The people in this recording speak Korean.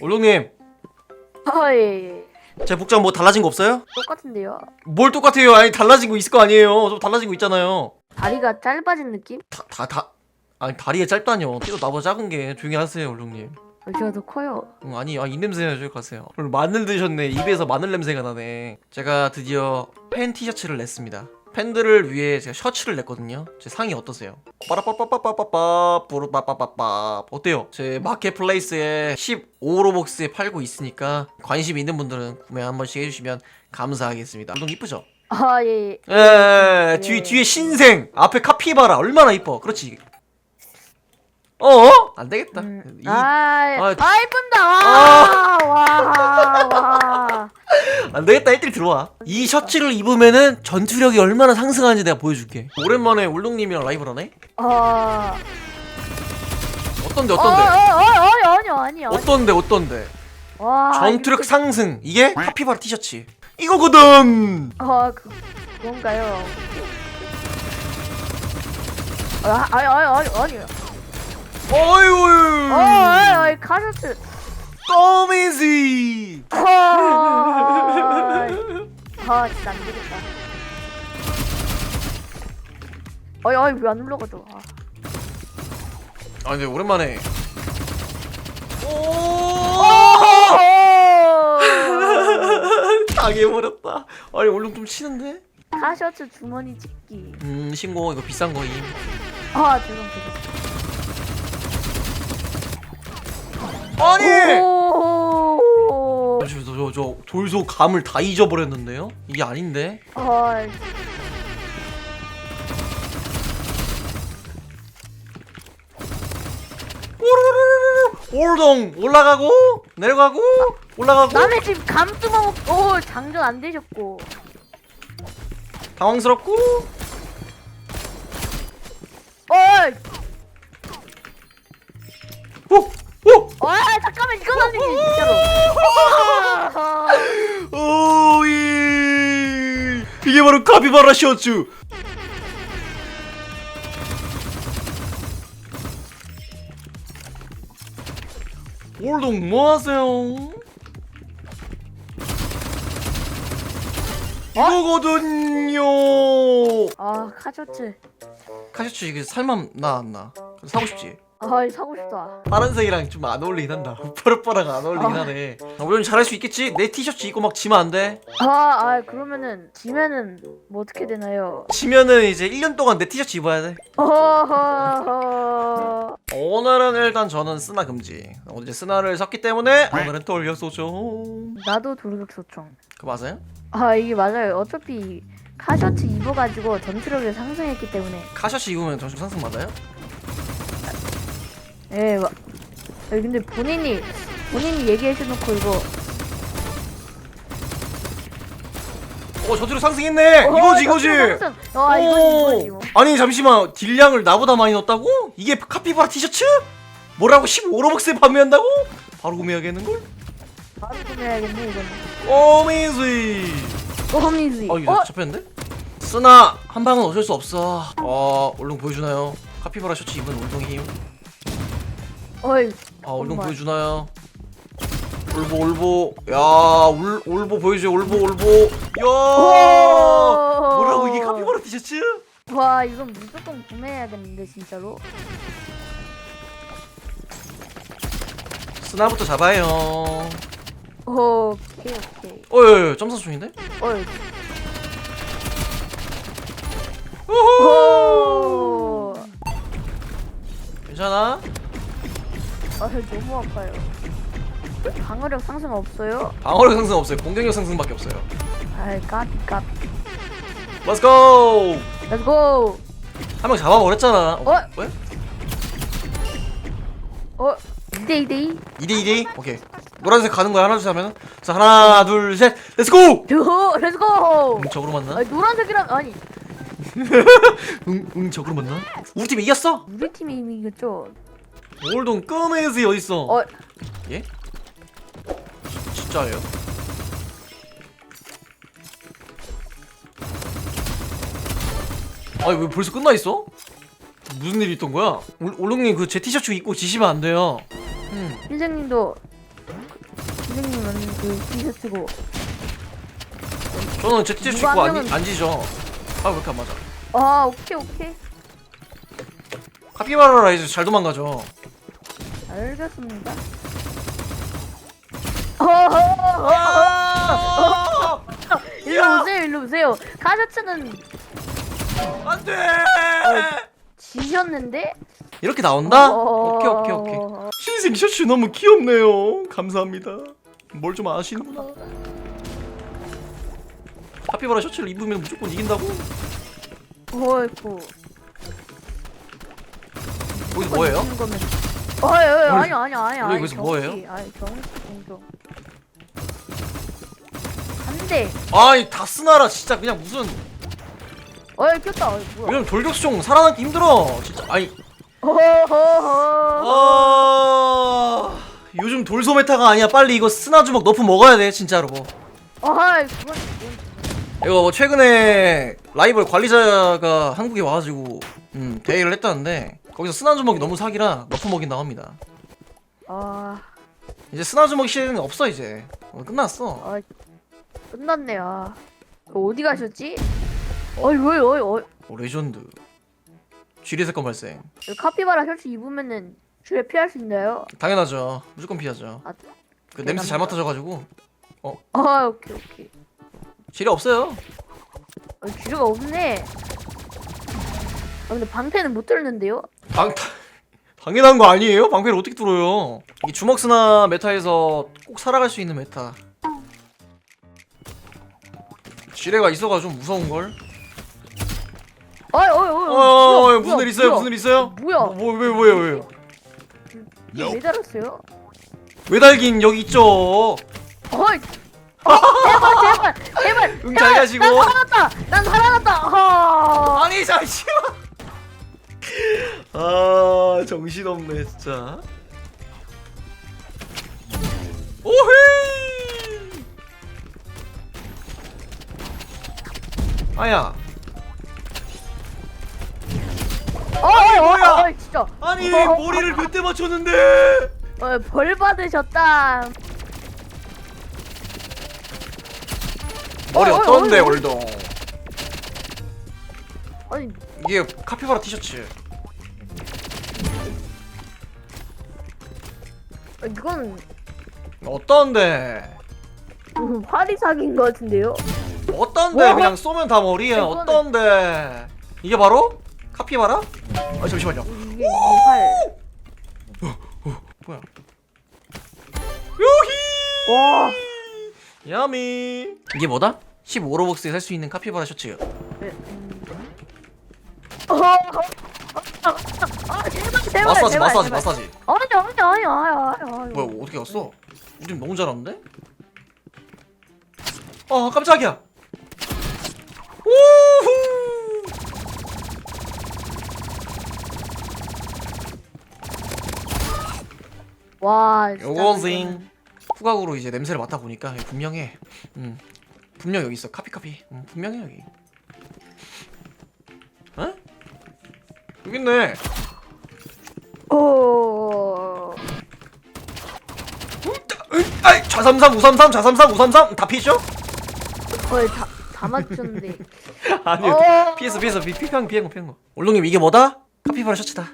올롱님 아, 예, 예. 제 복장 뭐 달라진 거 없어요? 똑같은데요. 뭘 똑같아요 아니 달라진 거 있을 거 아니에요 좀 달라진 거 있잖아요 다리가 짧아진 느낌? 다 다 다 아니 다리가 짧다뇨 키도 나보다 작은 게 조용히 하세요 올롱님 어, 제가 더 커요. 응, 아니 아, 이 냄새나 저기 가세요 오늘 마늘 드셨네 입에서 마늘 냄새가 나네 제가 드디어 팬 티셔츠를 냈습니다 팬들을 위해 제가 셔츠를 냈거든요 제 상이 어떠세요? 빠라빠빠빠빠빠빠 뿌르빠빠빠빠 어때요? 제 마켓플레이스에 15로벅스에 팔고 있으니까 관심 있는 분들은 구매 한 번씩 해주시면 감사하겠습니다 너무 이쁘죠? 아, 예, 예. 에 뒤, 뒤에 신생 앞에 카피바라 얼마나 이뻐 그렇지 어? 안 되겠다 음, 이- 아, 아, 아, 이쁜다. 와, 와, 와. 안 되겠다 1대1 들어와 이 셔츠를 입으면은 전투력이 얼마나 상승하는지 내가 보여줄게 오랜만에 울릉님이랑 라이브를 하네? 아, 어떤데 어, 어, 어떤데? 어, 아니, 아니, 아니, 아니. 어떤데 어떤데? 와, 전투력 상승 이게 카피바라 티셔츠 이거거든 아, 그, 그건가요? 아, 아니, 아니, 아니, 아니. 어휴 어, 아니, 아니, 카셔츠. 껌이지 아, 아, 진짜 안 되겠다. 아니, 아니, 왜안 올라가죠? 아. 아 근데 오랜만에 오 당해버렸다 아니 얼른 좀 치는데? 카셔츠 주머니 찍기. 음 신고 이거 비싼 거임 아, 죄송, 죄송. 아니 오. 저, 돌소 감을 다 잊어버렸는데요? 이게 아닌데? 아, 올동 올라가고 내려가고 올라가고 남의 집 감투먹. 오, 장전 안 되셨고. 당황스럽고 어이, 오! 오! 아, 잠깐만 이건 아니지 진짜로. 아, 오이 이게 바로 카피바라 셔츠 올동 뭐하세요? 이거거든요 아, 카셔츠. 카셔츠 이게 살만 나안 나 사고 싶지? 아, 사고 싶다. 파란색이랑 좀 안 어울리긴 한다 뽀르뽀르가 안 어울리긴 아. 하네 아, 물론 잘할 수 있겠지? 내 티셔츠 입고 막 지면 안 돼 아, 아, 그러면은 지면은 뭐 어떻게 되나요? 지면은 이제 1년 동안 내 티셔츠 입어야 돼 어허허. 오늘은 일단 저는 쓰나 금지 어제 쓰나를 샀기 때문에 오늘은 돌려쏘죠 나도 돌격 소총. 그 맞아요? 아, 이게 맞아요. 어차피 카셔츠 입어가지고 전투력을 상승했기 때문에. 카셔츠 입으면 전술 상승 맞아요? 예, 마... 아니, 근데 본인이 본인이 얘기해줘놓고 이거 어 전투력 상승했네 이거지 이거지 전투력 상승. 아 이거지 오. 이거지 뭐. 아니 잠시만 딜량을 나보다 많이 넣었다고? 이게 카피바라 티셔츠? 뭐라고 15로벅스에 판매한다고? 바로 구매하겠는걸? 바로 구매해야겠네 이거는. 어메이지 어미지. 어 이거 어? 잡혔는데? 쓰나 한 방은 어쩔 수 없어 어 얼른 보여주나요? 카피바라 셔츠 입은 힘 어이. 아 얼른 정말. 보여주나요? 올보 올보 야 올, 올보 보여줘 올보 올보 야 오. 뭐라고 이게 카피바라 티셔츠? 와 이건 무조건 구매해야겠는데 진짜로. 쓰나부터 잡아요 오 오케이 오케이. 어예 점사 중인데? 어이. 우후 오. 괜찮아? 아 너무 아파요. 방어력 상승 없어요? 방어력 상승 없어요 공격력 상승밖에 없어요 아이 까비 까비. Let's go Let's go. 한 명 잡아버렸잖아 어? 왜? 어 2대 2대 2. 2대 2대 오케이 노란색 가는 거야 하나 둘셋 하면 자 하나 둘 셋 렛츠 고 요 Let's go. 응 적으로 만나? 아니 노란색이랑 아니 응, 응 적으로 만나? 우리 팀 이겼어 우리 팀이 이겼죠. 올동 끄메지 어딨어 어 예? 진짜예요? 아니 왜 벌써 끝나 있어? 무슨 일이 있던 거야? 올- 올롱님 그 제 티셔츠 입고 지시면 안 돼요. 음. 선생님도 선생님은 그 티셔츠고 저는 제 티셔츠 누가 입고 한 안, 안 지죠 아왜 이렇게 안 맞아 아 오케이 오케이 카피바라 라 이제 잘 도망가죠 알겠습니다. 아! 일로 오세요 일로 오세요. 카셔츠는 안 돼! 지셨는데? 이렇게 나온다? 어, 오케이 오케이 오케이. 신생 셔츠 너무 귀엽네요. 감사합니다. 뭘 좀 아시는구나. 카피바라 셔츠를 입으면 무조건 이긴다고? 어이구. 거기서 뭐예요? 거면 어이 어이 원래- 아니 아니 아니 아니 여기서 뭐예요? 정치, 아니 정치 공정 안돼 아이 다스나라. 진짜 그냥 무슨. 어이 꼈다. 어이 뭐야? 왜냐면 돌격수총 살아남기 힘들어. 진짜 아니. 어허허허 아 요즘 돌소 메타가 아니야. 빨리 이거 스나 주먹 너프 먹어야 돼 진짜로. 어이 그건 이거 뭐 최근에 라이벌 관리자가 한국에 와가지고 음 대회를 했다는데 거기서 스나 주먹이 너무 사기라 너프 먹인 나옵니다. 아. 이제 스나 주먹 시대는 없어 이제. 어, 끝났어. 아, 끝났네 아그 어디 가셨지? 어이 어이 어이 어이. 어, 레전드. 쥐리 사건 발생. 이 카피바라 셔츠 입으면은 쥐에 피할 수 있나요? 당연하죠. 무조건 피하죠. 아, 그 냄새 잘 맡아져가지고. 아 오케이 오케이 쥐리 없어요 어, 쥐가 없네 아 근데 방패는 못 들는데요? 당, 당- 당연한 거 아니에요? 방패를 어떻게 뚫어요? 이 주먹 스나 메타에서 꼭 살아갈 수 있는 메타. 지뢰가 있어가지고 좀 무서운 걸. 어이 어이 어이 어, 뭐야, 무슨 일 있어요? 무슨 일 있어요? 뭐야? 뭐, 왜, 왜요, 왜 달았어요? 매달긴 여기 있죠. 어이 어, 제발 제발 제발 응, 잘 가시고. 난 살아났다 난 살아났다 아 아니 잠시만. 아 정신없네 진짜. 오헤이. 아야. 어이 뭐야? 어이 진짜 아니 어, 머리를 몇대 맞췄는데. 어이 벌 받으셨다 머리 어이, 어떤데 어이, 어이. 월동? 아니 이게 카피바라 티셔츠. 이건 어떤데? 음, 파리 사기인 것 같은데요? 어떤데? 뭐? 그냥 쏘면 다 머리야. 이거는- 어떤데? 이게 바로 카피바라? 아 잠시만요. 이게 이게 활. 뭐야? 요히! 와. 야미. 이게 뭐다? 15로벅스에 살 수 있는 카피바라 셔츠. 네, 음. 어, 어, 어, 어, 아, 제발, 제발, 마사지, 제발, 마사지, 제발. 마사지. 아니, 아니, 아니, 아니, 아니. 뭐야, 어떻게 갔어? 우린 너무 잘하는데? 아, 깜짝이야. 우후! 와, 진짜. 요거징. 후각으로 이제 냄새를 맡아 보니까 분명해. 음, 분명 여기 있어. 카피 카피. 음, 분명해 여기. 어? 여기 있네. 오. 아이, 자삼삼 우삼삼 자삼삼 우삼삼 다 피죠? 거의 다, 다 맞췄는데. 아니 어. 피했어 피했어 피 피한 피한 거 피한 거. 올롱님 이게 뭐다? 카피바라 셔츠다.